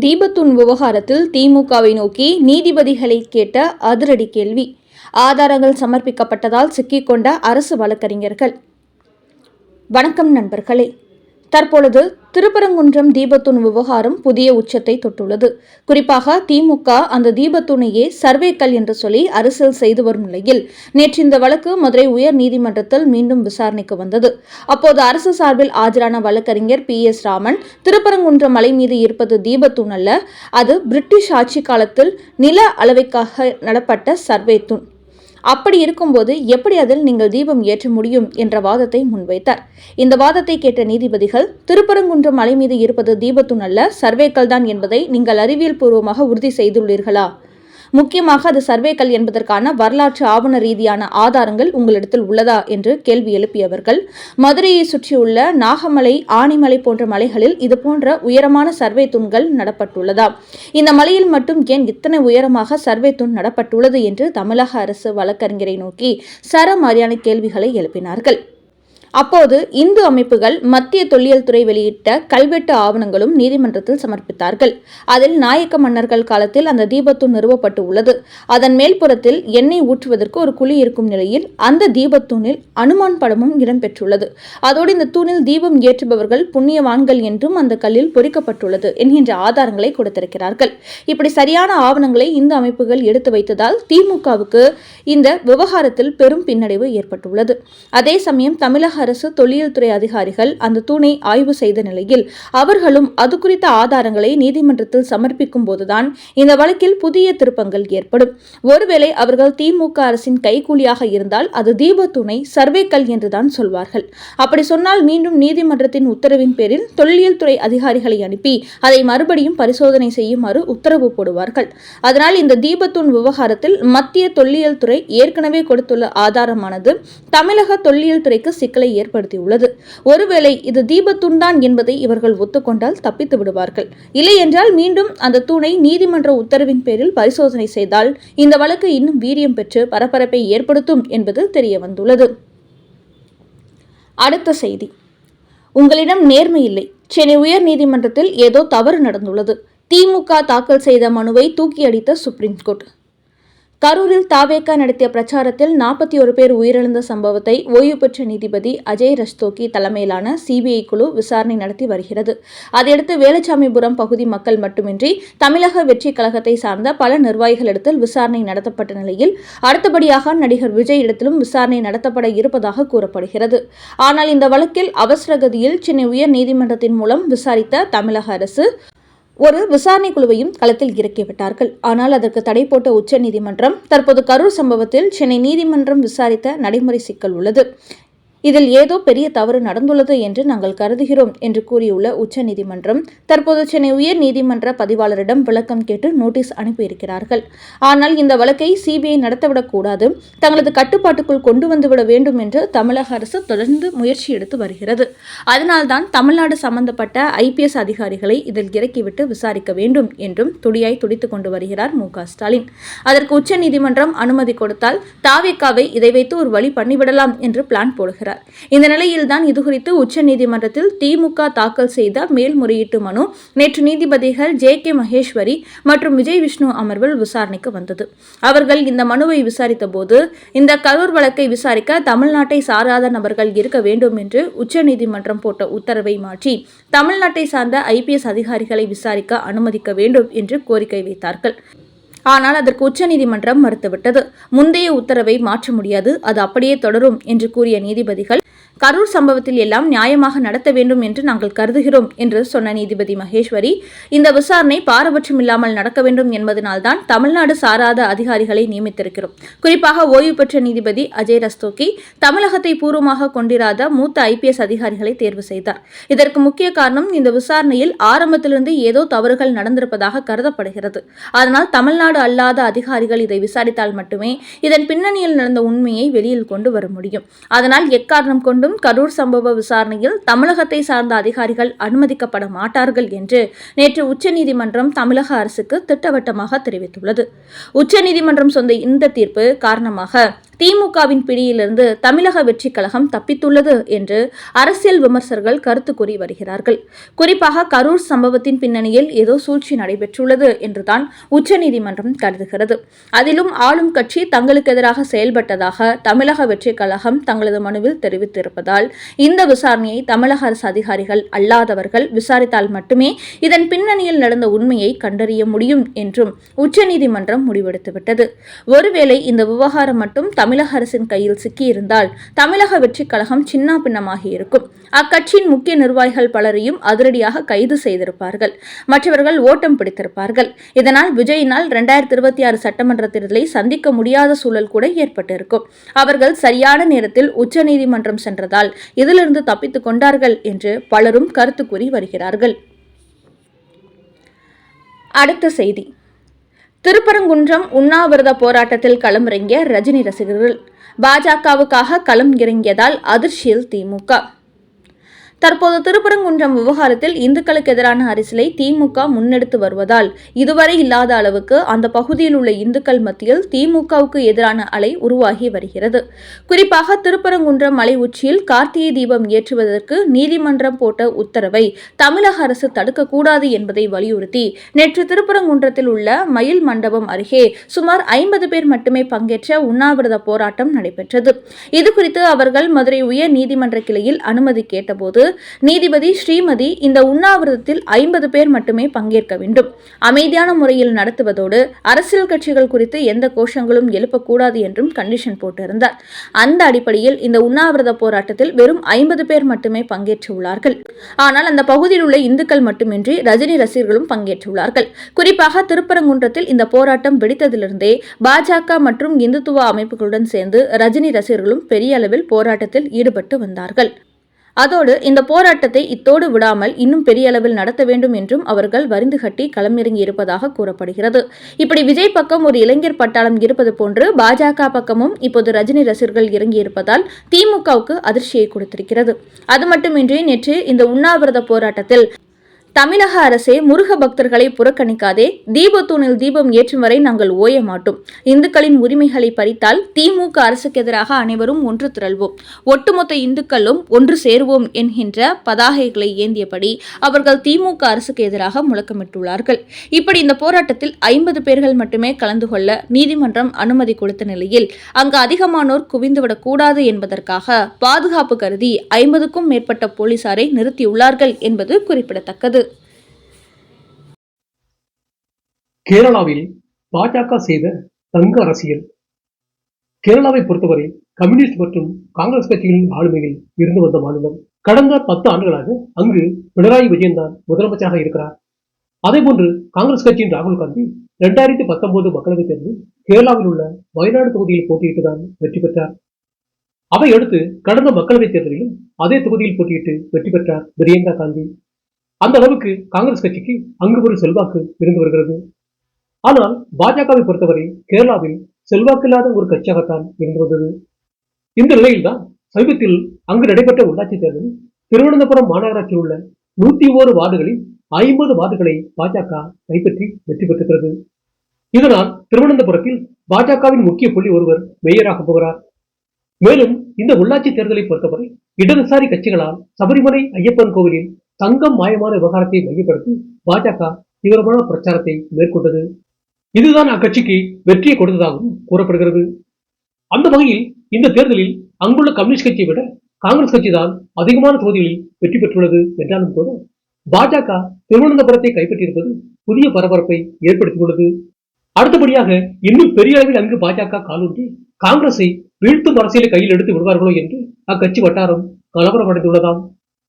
தீபத்துன் விவகாரத்தில் திமுகவை நோக்கி நீதிபதிகளை கேட்ட அதிரடி கேள்வி. ஆதாரங்கள் சமர்ப்பிக்கப்பட்டதால் சிக்கிக்கொண்ட அரசு வழக்கறிஞர்கள். வணக்கம் நண்பர்களே. தற்பொழுது திருப்பரங்குன்றம் தீபத்தூண் விவகாரம் புதிய உச்சத்தை தொட்டுள்ளது. குறிப்பாக திமுக அந்த தீபத்தூணையே சர்வேக்கல் என்று சொல்லி அரசியல் செய்து வரும் நிலையில் நேற்று இந்த வழக்கு மதுரை உயர் நீதிமன்றத்தில் மீண்டும் விசாரணைக்கு வந்தது. அப்போது அரசு சார்பில் ஆஜரான வழக்கறிஞர் பி. எஸ். ராமன் திருப்பரங்குன்றம் மலை மீது இருப்பது தீபத்தூண் அல்ல அது பிரிட்டிஷ் ஆட்சி காலத்தில் நில அளவைக்காக நடப்பட்ட சர்வே தூண் அப்படி இருக்கும்போது எப்படி அதில் நீங்கள் தீபம் ஏற்ற முடியும் என்ற வாதத்தை முன்வைத்தார். இந்த வாதத்தை கேட்ட நீதிபதிகள் திருப்பரங்குன்றம் மலை மீது இருப்பது தீபத்துண் அல்ல சர்வேக்கள் தான் என்பதை நீங்கள் அறிவியல் பூர்வமாக உறுதி செய்துள்ளீர்களா? முக்கியமாக அது சர்வேக்கள் என்பதற்கான வரலாற்று ஆவண ரீதியான ஆதாரங்கள் உங்களிடத்தில் உள்ளதா என்று கேள்வி எழுப்பியவர்கள். மதுரையை சுற்றியுள்ள நாகமலை ஆணிமலை போன்ற மலைகளில் இதுபோன்ற உயரமான சர்வே தூண்கள் நடப்பட்டுள்ளதா? இந்த மலையில் மட்டும் ஏன் இத்தனை உயரமாக சர்வே தூண் நடப்பட்டுள்ளது என்று தமிழக அரசு வழக்கறிஞரை நோக்கி சரமாரியான கேள்விகளை எழுப்பினார்கள். அப்போது இந்து அமைப்புகள் மத்திய தொல்லியல் துறை வெளியிட்ட கல்வெட்டு ஆவணங்களும் நீதிமன்றத்தில் சமர்ப்பித்தார்கள். அதில் நாயக்க மன்னர்கள் காலத்தில் அந்த தீபத்தூண் நிறுவப்பட்டு உள்ளது. அதன் மேல்புறத்தில் எண்ணெய் ஊற்றுவதற்கு ஒரு குழி இருக்கும் நிலையில் அந்த தீபத்தூணில் அனுமான் படமும் இடம்பெற்றுள்ளது. அதோடு இந்த தூணில் தீபம் ஏற்றுபவர்கள் புண்ணியவான்கள் என்றும் அந்த கல்லில் பொறிக்கப்பட்டுள்ளது என்கின்ற ஆதாரங்களை கொடுத்திருக்கிறார்கள். இப்படி சரியான ஆவணங்களை இந்து அமைப்புகள் எடுத்து வைத்ததால் திமுகவுக்கு இந்த விவகாரத்தில் பெரும் பின்னடைவு ஏற்பட்டுள்ளது. அதே சமயம் தமிழக அரசு தொல்லியல் துறை அதிகாரிகள் அந்த தூணை ஆய்வு செய்த நிலையில் அவர்களும் அது குறித்த ஆதாரங்களை நீதிமன்றத்தில் சமர்ப்பிக்கும் போதுதான் இந்த வழக்கில் புதிய திருப்பங்கள் ஏற்படும். ஒருவேளை அவர்கள் திமுக அரசின் கைகூலியாக இருந்தால் அது தீபத்தூணை சர்வேக்கல் என்றுதான் சொல்வார்கள். அப்படி சொன்னால் மீண்டும் நீதிமன்றத்தின் உத்தரவின் பேரில் தொல்லியல் துறை அதிகாரிகளை அனுப்பி அதை மறுபடியும் பரிசோதனை செய்யுமாறு உத்தரவு போடுவார்கள். அதனால் இந்த தீபத்தூண் விவகாரத்தில் மத்திய தொல்லியல் துறை ஏற்கனவே கொடுத்துள்ள ஆதாரமானது தமிழக தொல்லியல் துறைக்கு சிக்கலை ஏற்படுத்தியுள்ளது. ஒருவேளை இது தீபத்துண்டான் என்பதை இவர்கள் ஒத்துக்கொண்டால் தப்பித்து விடுவார்கள். இல்லை என்றால் மீண்டும் அந்த தூணை நீதிமன்ற உத்தரவின் பேரில் பரிசோதனை செய்தால் இந்த வழக்கு இன்னும் வீரியம் பெற்று பரபரப்பை ஏற்படுத்தும் என்பது தெரிய வந்துள்ளது அடுத்த செய்தி. உங்களிடம் நேர்மை இல்லை. சென்னை உயர்நீதிமன்றத்தில் ஏதோ தவறு நடந்துள்ளது. திமுக தாக்கல் செய்த மனுவை தூக்கி அடித்த சுப்ரீம் கோர்ட். கரூரில் தாவேக்கா நடத்திய பிரச்சாரத்தில் நாற்பத்தி ஒரு பேர் உயிரிழந்த சம்பவத்தை ஓய்வு பெற்ற நீதிபதி அஜய் ரஸ்தோக்கி தலைமையிலான சிபிஐ குழு விசாரணை நடத்தி வருகிறது. அதையடுத்து வேலுச்சாமிபுரம் பகுதி மக்கள் மட்டுமின்றி தமிழக வெற்றி கழகத்தை சார்ந்த பல நிர்வாகிகளிடத்தில் விசாரணை நடத்தப்பட்ட நிலையில் அடுத்தபடியாக நடிகர் விஜய் இடத்திலும் விசாரணை நடத்தப்பட இருப்பதாக கூறப்படுகிறது. ஆனால் இந்த வழக்கில் அவசரகதியில் சென்னை உயர் நீதிமன்றத்தின் மூலம் விசாரித்த தமிழக அரசு ஒரு விசாரணை குழுவையும் களத்தில் இறக்கிவிட்டார்கள் ஆனால் அதற்கு தடை போட்ட உச்சநீதிமன்றம் தற்போது கரூர் சம்பவத்தில் சென்னை நீதிமன்றம் விசாரித்த நடைமுறை சிக்கல் உள்ளது. இதில் ஏதோ பெரிய தவறு நடந்துள்ளது என்று நாங்கள் கருதுகிறோம் என்று கூறியுள்ள உச்சநீதிமன்றம் தற்போது சென்னை உயர் நீதிமன்ற பதிவாளரிடம் விளக்கம் கேட்டு நோட்டீஸ் அனுப்பியிருக்கிறார்கள். ஆனால் இந்த வழக்கை சிபிஐ நடத்தவிடக்கூடாது தங்களது கட்டுப்பாட்டுக்குள் கொண்டு வந்துவிட வேண்டும் என்று தமிழக அரசு தொடர்ந்து முயற்சி எடுத்து வருகிறது. அதனால்தான் தமிழ்நாடு சம்பந்தப்பட்ட ஐபிஎஸ் அதிகாரிகளை இதில் இறக்கிவிட்டு விசாரிக்க வேண்டும் என்றும் துடியாய் துடித்துக் கொண்டு வருகிறார் மு ஸ்டாலின். அதற்கு உச்சநீதிமன்றம் அனுமதி கொடுத்தால் தாவேக்காவை இதை வைத்து ஒரு வழி பண்ணிவிடலாம் என்று பிளான் போடுகிறார். வருகிறார் இந்த நிலையில்தான் இதுகுறித்து உச்சநீதிமன்றத்தில் திமுக தாக்கல் செய்த மேல்முறையீட்டு மனு நேற்று நீதிபதிகள் ஜே கே மகேஸ்வரி மற்றும் விஜய் விஷ்ணு அமர்வில் விசாரணைக்கு வந்தது. அவர்கள் இந்த மனுவை விசாரித்த போது இந்த கரூர் வழக்கை விசாரிக்க தமிழ்நாட்டை சாராத நபர்கள் இருக்க வேண்டும் என்று உச்சநீதிமன்றம் போட்ட உத்தரவை மாற்றி தமிழ்நாட்டை சார்ந்த ஐபிஎஸ் அதிகாரிகளை விசாரிக்க அனுமதிக்க வேண்டும் என்று கோரிக்கை வைத்தார்கள். ஆனால் அதற்கு உச்சநீதிமன்றம் மறுத்துவிட்டது. முந்தைய உத்தரவை மாற்ற முடியாது. அது அப்படியே தொடரும் என்று கூறிய நீதிபதிகள் கரூர் சம்பவத்தில் எல்லாம் நியாயமாக நடத்த வேண்டும் என்று நாங்கள் கருதுகிறோம் என்று சொன்ன நீதிபதி மகேஸ்வரி இந்த விசாரணை பாரபட்சம் இல்லாமல் நடக்க வேண்டும் என்பதனால்தான் தமிழ்நாடு சாராத அதிகாரிகளை நியமித்திருக்கிறோம். குறிப்பாக ஓய்வு பெற்ற நீதிபதி அஜய் ரஸ்தோக்கி தமிழகத்தை பூர்வமாக கொண்டிராத மூத்த ஐபிஎஸ் அதிகாரிகளை தேர்வு செய்தார். இதற்கு முக்கிய காரணம் இந்த விசாரணையில் ஆரம்பத்திலிருந்து ஏதோ தவறுகள் நடந்திருப்பதாக கருதப்படுகிறது. அதனால் தமிழ்நாடு அல்லாத அதிகாரிகள் இதை விசாரித்தால் மட்டுமே இதன் பின்னணியில் நடந்த உண்மையை வெளியில் கொண்டு வர முடியும். அதனால் எக்காரணம் கொண்டு மீண்டும் கரூர் சம்பவ விசாரணையில் தமிழகத்தை சார்ந்த அதிகாரிகள் அனுமதிக்கப்பட மாட்டார்கள் என்று நேற்று உச்சநீதிமன்றம் தமிழக அரசுக்கு திட்டவட்டமாக தெரிவித்துள்ளது. உச்சநீதிமன்றம் சொந்த இந்த தீர்ப்பு காரணமாக திமுகவின் பிடியிலிருந்து தமிழக வெற்றி கழகம் தப்பித்துள்ளது என்று அரசியல் விமர்சகர்கள் கருத்து கூறி வருகிறார்கள். குறிப்பாக கரூர் சம்பவத்தின் பின்னணியில் ஏதோ சூழ்ச்சி நடைபெற்றுள்ளது என்றுதான் உச்சநீதிமன்றம் கருதுகிறது. அதிலும் ஆளும் கட்சி தங்களுக்கு எதிராக செயல்பட்டதாக தமிழக வெற்றி கழகம் தங்களது மனுவில் தெரிவித்திருப்பதால் இந்த விசாரணையை தமிழக அரசு அதிகாரிகள் அல்லாதவர்கள் விசாரித்தால் மட்டுமே இதன் பின்னணியில் நடந்த உண்மையை கண்டறிய முடியும் என்றும் உச்சநீதிமன்றம் முடிவெடுத்துவிட்டது. ஒருவேளை இந்த விவகாரம் மட்டும் தமிழக அரசின் கையில் சிக்கியிருந்தால் தமிழக வெற்றிக் கழகம் சின்ன பின்னமாகி இருக்கும். அக்கட்சியின் முக்கிய நிர்வாகிகள் பலரையும் அதிரடியாக கைது செய்திருப்பார்கள். மற்றவர்கள் ஓட்டம் பிடித்திருப்பார்கள். இதனால் விஜயினால் இரண்டாயிரத்தி இருபத்தி ஆறு சட்டமன்ற தேர்தலை சந்திக்க முடியாத சூழல் கூட ஏற்பட்டிருக்கும். அவர்கள் சரியான நேரத்தில் உச்சநீதிமன்றம் சென்றதால் இதிலிருந்து தப்பித்துக் கொண்டார்கள் என்று பலரும் கருத்து கூறி வருகிறார்கள். அடுத்த செய்தி. திருப்பரங்குன்றம் உண்ணாவிரத போராட்டத்தில் களமிறங்கிய ரஜினி ரசிகர்கள். பாஜகவுக்காக களம் இறங்கியதால் அதிர்ச்சியில் திமுக. தற்போது திருப்பரங்குன்றம் விவகாரத்தில் இந்துக்களுக்கு எதிரான அரசியலை திமுக முன்னெடுத்து வருவதால் இதுவரை இல்லாத அளவுக்கு அந்த பகுதியில் உள்ள இந்துக்கள் மத்தியில் திமுகவுக்கு எதிரான அலை உருவாகி வருகிறது. குறிப்பாக திருப்பரங்குன்றம் மலை உச்சியில் கார்த்திகை தீபம் ஏற்றுவதற்கு நீதிமன்றம் போட்ட உத்தரவை தமிழக அரசு தடுக்கக்கூடாது என்பதை வலியுறுத்தி நேற்று திருப்பரங்குன்றத்தில் உள்ள மயில் மண்டபம் அருகே சுமார் ஐம்பது பேர் மட்டுமே பங்கேற்ற உண்ணாவிரத போராட்டம் நடைபெற்றது. இதுகுறித்து அவர்கள் மதுரை உயர் நீதிமன்ற கிளையில் அனுமதி கேட்டபோது நீதிபதி ஸ்ரீமதி இந்த உண்ணாவிரதத்தில் ஐம்பது பேர் மட்டுமே பங்கேற்க வேண்டும். அமைதியான முறையில் நடத்துவதோடு அரசியல் கட்சிகள் குறித்து எந்த கோஷங்களும் எழுப்பக்கூடாது என்றும் கண்டிஷன் போட்டிருந்தார். அந்த அடிப்படையில் இந்த உண்ணாவிரத போராட்டத்தில் வெறும் ஐம்பது பேர் மட்டுமே பங்கேற்றுள்ளார்கள். ஆனால் அந்த பகுதியில் உள்ள இந்துக்கள் மட்டுமின்றி ரஜினி ரசிகர்களும் பங்கேற்றுள்ளார்கள். குறிப்பாக திருப்பரங்குன்றத்தில் இந்த போராட்டம் வெடித்ததிலிருந்தே பாஜக மற்றும் இந்துத்துவ அமைப்புகளுடன் சேர்ந்து ரஜினி ரசிகர்களும் பெரிய அளவில் போராட்டத்தில் ஈடுபட்டு வந்தார்கள். அதோடு இந்த போராட்டத்தை இத்தோடு விடாமல் இன்னும் பெரிய அளவில் நடத்த வேண்டும் என்றும் அவர்கள் வரிந்து கட்டி களமிறங்கி இருப்பதாக கூறப்படுகிறது. இப்படி விஜய் பக்கம் ஒரு இளைஞர் பட்டாளம் இருப்பது போன்று பாஜக பக்கமும் இப்போது ரஜினி ரசிகர்கள் இறங்கியிருப்பதால் திமுகவுக்கு அதிர்ச்சியை கொடுத்திருக்கிறது. அது மட்டுமின்றி நேற்று இந்த உண்ணாவிரத போராட்டத்தில் தமிழக அரசே முருக பக்தர்களை புறக்கணிக்காதே. தீபத்தூணில் தீபம் ஏற்றும் வரை நாங்கள் ஓய மாட்டோம். இந்துக்களின் உரிமைகளை பறித்தால் திமுக அரசுக்கு எதிராக அனைவரும் ஒன்று திரள்வோம். ஒட்டுமொத்த இந்துக்களும் ஒன்று சேருவோம் என்கின்ற பதாகைகளை ஏந்தியபடி அவர்கள் திமுக அரசுக்கு எதிராக முழக்கமிட்டுள்ளார்கள். இப்படி இந்த போராட்டத்தில் ஐம்பது பேர்கள் மட்டுமே கலந்து கொள்ள நீதிமன்றம் அனுமதி கொடுத்த நிலையில் அங்கு அதிகமானோர் குவிந்துவிடக் கூடாது என்பதற்காக பாதுகாப்பு கருதி ஐம்பதுக்கும் மேற்பட்ட போலீசாரை நிறுத்தியுள்ளார்கள் என்பது குறிப்பிடத்தக்கது. கேரளாவில் பாஜக செய்த தங்க அரசியல். கேரளாவை பொறுத்தவரை கம்யூனிஸ்ட் மற்றும் காங்கிரஸ் கட்சிகளின் ஆளுமையில் இருந்து வந்த மாநிலம். கடந்த பத்து ஆண்டுகளாக அங்கு பினராயி விஜயன் தான் முதலமைச்சராக இருக்கிறார். அதேபோன்று காங்கிரஸ் கட்சியின் ராகுல் காந்தி இரண்டாயிரத்தி பத்தொன்பது மக்களவைத் தேர்தலில் கேரளாவில் உள்ள வயநாடு தொகுதியில் போட்டியிட்டுதான் வெற்றி பெற்றார். அதை அடுத்து கடந்த மக்களவைத் தேர்தலிலும் அதே தொகுதியில் போட்டியிட்டு வெற்றி பெற்றார் பிரியங்கா காந்தி. அந்த அளவுக்கு காங்கிரஸ் கட்சிக்கு அங்கு ஒரு செல்வாக்கு இருந்து வருகிறது. ஆனால் பாஜகவை பொறுத்தவரை கேரளாவில் செல்வாக்கில்லாத ஒரு கட்சியாகத்தான் இருந்து வந்தது. இந்த நிலையில்தான் சமீபத்தில் அங்கு நடைபெற்ற உள்ளாட்சி தேர்தலில் திருவனந்தபுரம் மாநகராட்சியில் உள்ள நூத்தி ஓரு வார்டுகளில் ஐம்பது வார்டுகளை பாஜக கைப்பற்றி வெற்றி பெற்றிருக்கிறது இதனால் திருவனந்தபுரத்தில் பாஜகவின் முக்கிய புள்ளி ஒருவர் மேயராக போகிறார். மேலும் இந்த உள்ளாட்சி தேர்தலை பொறுத்தவரை இடதுசாரி கட்சிகளால் சபரிமலை ஐயப்பன் கோவிலில் தங்கம் மாயமான விவகாரத்தை மையப்படுத்தி பாஜக தீவிரமான பிரச்சாரத்தை மேற்கொண்டது. இதுதான் அக்கட்சிக்கு வெற்றியை கொடுத்ததாகவும் கூறப்படுகிறது. அந்த வகையில் இந்த தேர்தலில் அங்குள்ள கம்யூனிஸ்ட் கட்சியை விட காங்கிரஸ் கட்சி தான் அதிகமான தொகுதிகளில் வெற்றி பெற்றுள்ளது என்றாலும் கூட பாஜக திருவனந்தபுரத்தை கைப்பற்றியிருப்பது புதிய பரபரப்பை ஏற்படுத்தியுள்ளது அடுத்தபடியாக இன்னும் பெரிய அளவில் அங்கு பாஜக காலூன்றி காங்கிரஸை வீழ்த்தும் அரசியலை கையில் எடுத்து விடுவார்களோ என்று அக்கட்சி வட்டாரம் கலவரமடைந்துள்ளதாம்.